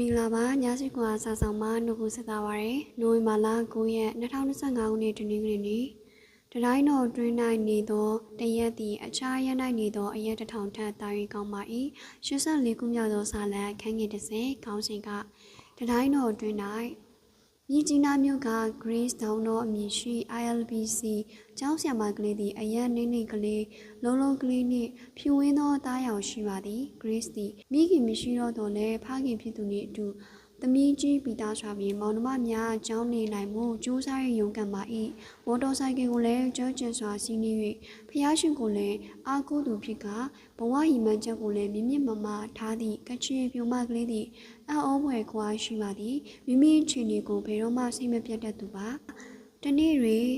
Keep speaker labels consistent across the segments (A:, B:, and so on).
A: မင်္ဂလာပါညစီကွာစာဆောင်မှာနှုတ်ခွန်းဆက်တာပါရယ်နိုဝင်ဘာလ9ရက်2025ခုနှစ်တနင်္ဂနွေနေ့တတိုင်းတော်တွင်း၌နေသောတရက်သည်အခြားရက်၌နေသောအရက်တစ်ထောင်ထက်တာ၍ကောင်းပါ၏84ခုမြောက်သောစာလံခန်းငယ်30ခေါင်းစဉ်ကတတိုင်းတော်တွင်း၌ မြကြီးနားမြို့က Grace Down တော်အမည်ရှိ ILBC ကျောင်းဆရာမကလေးသည်အရက်နေနေကလေးလုံးလုံးကလေးနှင့်ဖြူဝင်းသောသားရောင်ရှိပါသည် Grace သည်မိခင်မရှိတော့တော့လဲဖခင်ဖြစ်သူနှင့်အတူ သမီးကြီးပီတာစွာဖြင့်မောင်နှမများအကြောင်းနေနိုင်မှုကြိုးစားရရုံကံပါ၏မော်တော်ဆိုင်ကယ်ကိုလည်းကြောကျင်စွာစီးနှီး၍ဖျားရှင်ကိုလည်းအားကိုးသူဖြစ်ကဘဝရည်မှန်းချက်ကိုလည်းမြင့်မြင့်မမထားသည့်ကချင်ပြူမကလေးသည်အံ့ဩဖွယ်ခွာရှိပါသည်မိမိအခြေအနေကိုဘယ်တော့မှစိတ်မပြတ်တတ်သူပါတနေ့တွင်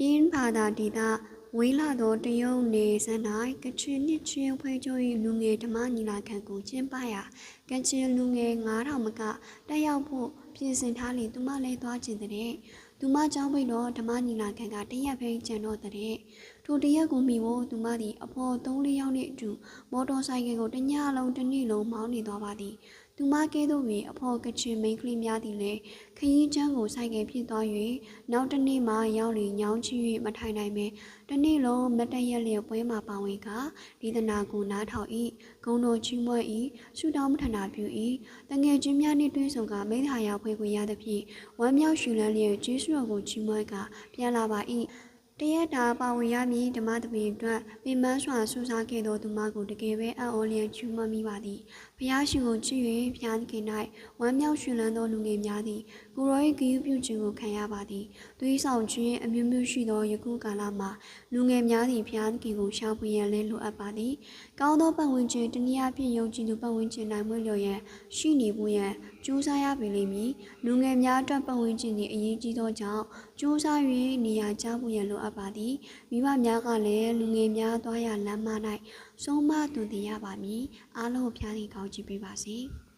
A: အင်းဘာသာဒေတာ ဝေးလာသောတရုတ်နေစ၌ကချင်နှစ်ချင်းဖွဲကျိုး၏လူငယ်ဓမ္မညီလာခံကိုကျင်းပရာကချင်လူငယ်9000မကတက်ရောက်ဖို့ပြင်ဆင်ထားလေသူမလည်းသွားခြင်းတဲ့သူမကြောင်းပိတ်တော့ဓမ္မညီလာခံကတရက်ပဲကျန်တော့တဲ့ထိုတရက်ကိုမိဖို့သူမသည်အဖော်3-4ယောက်နှင့်အတူမော်တော်ဆိုင်ကယ်ကိုတညလုံးတစ်နေ့လုံးမောင်းနေသွားပါသည်သူမကဲသို့ပင်အဖော်ကချင်မိန်းကလေးများသည်လည်းခရီးချမ်းကိုဆိုင်ကယ်ဖြစ်သွား၍နောက်တစ်နေ့မှရောက်လေညောင်းချ၍မထိုင်နိုင်ပဲတစ်နေ့လုံးမတရက်လျက်ပွဲမှာပါဝင်ကဒေသနာကိုနားထောင်၏ဂုံတော်ချီးမွမ်း၏ဆုတောင်းမထနာပြု၏တငယ်ချင်းများနှင့်တွေ့ဆုံကမိသားရောက်ဖွဲ့ခွင့်ရသဖြင့်ဝမ်းမြောက်ရှူလန်းလျက်ကျေးဇူးတော်ကိုချီးမွမ်းကပြန်လာပါ၏ တရက်တာပါဝင်ရမည်ဓမ္မသဘင်အတွက်ပင်မစွာဆူစားခဲ့သောသူမကိုတကယ်ပဲအံ့ဩလျက်ချူးမွမ်းမိပါသည်ဘုရားရှင်ကိုချစ်၍ဘုရားသခင်၌ဝမ်းမြောက်ရှင်လန်းသောလူငယ်များသည်ကိုရော၏ဂရုပြုခြင်းကိုခံရပါသည်သွေးဆောင်ခြင်းအမျိုးမျိုးရှိသောယခုကာလမှာလူငယ်များသည်ဘုရားသခင်ကိုရှာဖွေရန်လည်းလိုအပ်ပါသည်ကောင်းသောပတ်ဝန်းကျင်တနည်းအားဖြင့်ယုံကြည်သူပတ်ဝန်းကျင်နိုင်မွေ့လျော်ရန်ရှိနေဖို့ရန်ကြိုးစားရပေလိမ့်မည်လူငယ်များအတွက်ပတ်ဝန်းကျင်သည်အရေးကြီးသောကြောင့်ကြိုးစား၍နေရာကျဖို့ရန်လိုအပ်ပါသည်မိဘများကလည်းလူငယ်များသွားရလမ်းမ၌ဆုံးမသွန်သင်ရပါမည်အားလုံးကိုဖျားသင်ကောင်းချီးပေးပါစေ။